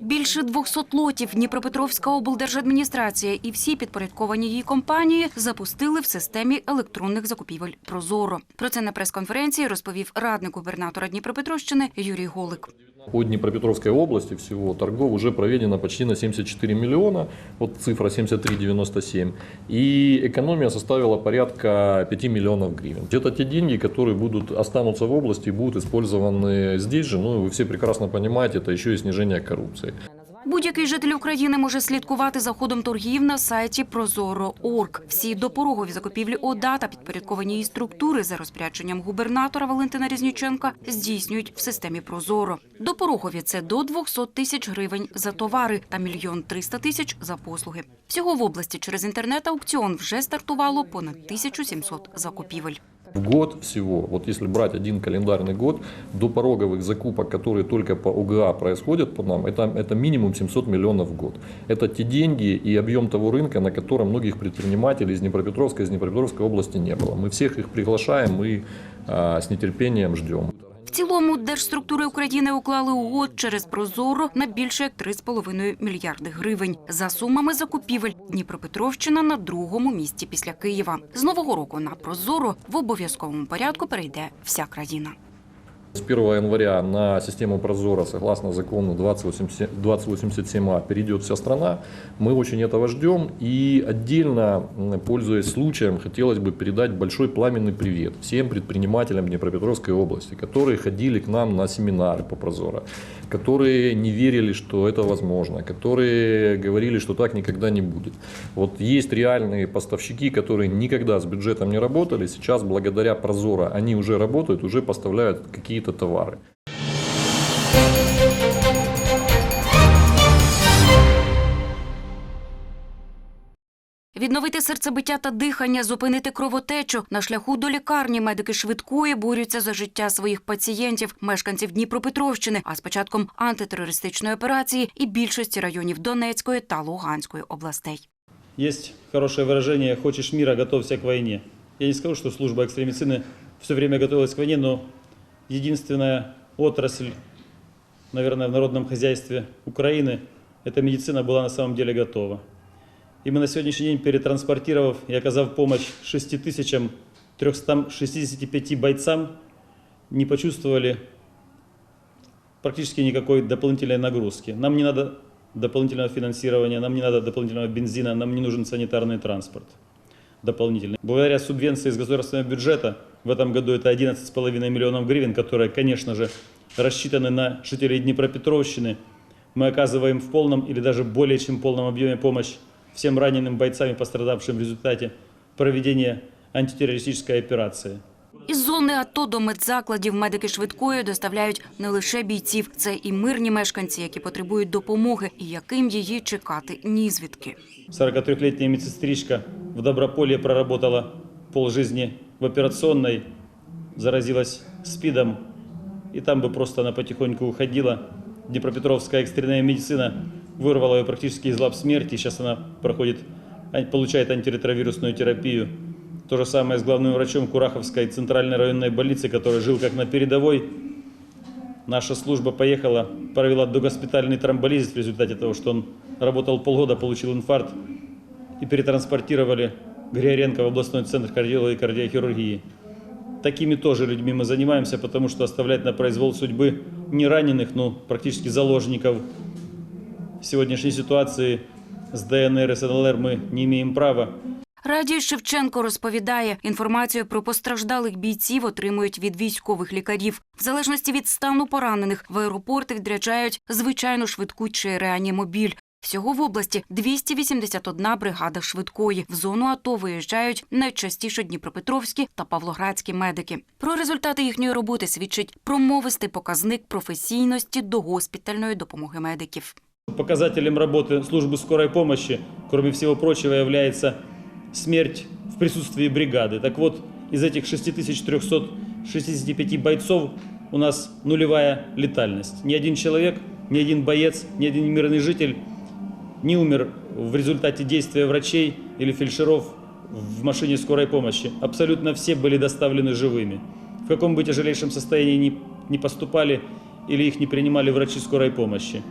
Більше 200 лотів Дніпропетровська облдержадміністрація і всі підпорядковані їй компанії запустили в системі електронних закупівель Прозоро. Про це на прес-конференції розповів радник губернатора Дніпропетровщини Юрій Голик. По Днепропетровской области всего торгов уже проведено почти на 74 миллиона, вот цифра 73,97, и экономия составила порядка 5 миллионов гривен. Это те деньги, которые будут, останутся в области и будут использованы здесь же, ну и вы все прекрасно понимаете, это еще и снижение коррупции. Будь-який житель України може слідкувати за ходом торгів на сайті Прозоро.орг. Всі допорогові закупівлі ОДА та підпорядковані її структури за розпорядженням губернатора Валентина Різніченка здійснюють в системі Прозоро. Допорогові – це до 200 тисяч гривень за товари та мільйон 300 тисяч за послуги. Всього в області через інтернет-аукціон вже стартувало понад 1700 закупівель. В год всего, вот если брать один календарный год, до пороговых закупок, которые только по УГА происходят по нам, это, это минимум 700 миллионов в год. Это те деньги и объем того рынка, на котором многих предпринимателей из Днепропетровской, из Днепропетровской области не было. Мы всех их приглашаем и а, с нетерпением ждем. Цілому держструктури України уклали угод через Прозоро на більше як 3,5 мільярди гривень. За сумами закупівель Дніпропетровщина на другому місці після Києва. З нового року на Прозоро в обов'язковому порядку перейде вся країна. С 1 января на систему Прозора, согласно закону 2080 2087А, перейдет вся страна. Мы очень этого ждем. И отдельно, пользуясь случаем, хотелось бы передать большой пламенный привет всем предпринимателям Днепропетровской области, которые ходили к нам на семинары по Прозора, которые не верили, что это возможно, которые говорили, что так никогда не будет. Вот есть реальные поставщики, которые никогда с бюджетом не работали, сейчас благодаря Прозора они уже работают, уже поставляют какие-то товары. Відновити серцебиття та дихання, зупинити кровотечу на шляху до лікарні медики швидкої борються за життя своїх пацієнтів, мешканців Дніпропетровщини. А з початком антитерористичної операції і більшості районів Донецької та Луганської областей. Есть хорошее выражение «хочешь мира, готовься к войне». Я не скажу, что служба экстренной медицины все время готовилась к войне, но Единственная отрасль, наверное, в народном хозяйстве Украины, эта медицина была на самом деле готова. И мы на сегодняшний день, перетранспортировав и оказав помощь 6365 бойцам, не почувствовали практически никакой дополнительной нагрузки. Нам не надо дополнительного финансирования, нам не надо дополнительного бензина, нам не нужен санитарный транспорт дополнительный. Благодаря субвенции из государственного бюджета, в этом году это 11,5 миллионов гривен, которые, конечно же, рассчитаны на жителей Днепропетровщины, мы оказываем в полном или даже более чем полном объеме помощь всем раненым бойцам и пострадавшим в результате проведения антитеррористической операции. Із зони АТО до медзакладів медики швидкої доставляють не лише бійців, це і мирні мешканці, які потребують допомоги, і яким її чекати ні звідки. 43-летняя медсестричка в Доброполье проработала полжизни в операционной, заразилась СПИДом, и там бы просто она потихоньку уходила. Днепропетровская экстренная медицина вырвала ее практически из лап смерти, сейчас она проходит, ан- получает антиретровирусную терапию. То же самое с главным врачом Кураховской центральной районной больницы, который жил как на передовой. Наша служба поехала, провела догоспитальный тромболизис в результате того, что он работал полгода, получил инфаркт и перетранспортировали Григоренко в областной центр кардиологии и кардиохирургии. Такими тоже людьми мы занимаемся, потому что оставлять на произвол судьбы не раненых, но практически заложников сегодняшней ситуации с ДНР и с НЛР мы не имеем права. Радій Шевченко розповідає, інформацію про постраждалих бійців отримують від військових лікарів. В залежності від стану поранених в аеропорти відряджають звичайну швидку чи реанімобіль. Всього в області 281 бригада швидкої. В зону АТО виїжджають найчастіше дніпропетровські та павлоградські медики. Про результати їхньої роботи свідчить промовистий показник професійності до госпітальної допомоги медиків. Показателем работы службы скорой помощи, кроме всего прочего, является смерть в присутствии бригады. Так вот, из этих 6365 бойцов у нас нулевая летальность. Ни один человек, ни один боец, ни один мирный житель не умер в результате действия врачей или фельдшеров в машине скорой помощи. Абсолютно все были доставлены живыми. В каком бы тяжелейшем состоянии ни, ни поступали или их не принимали врачи скорой помощи.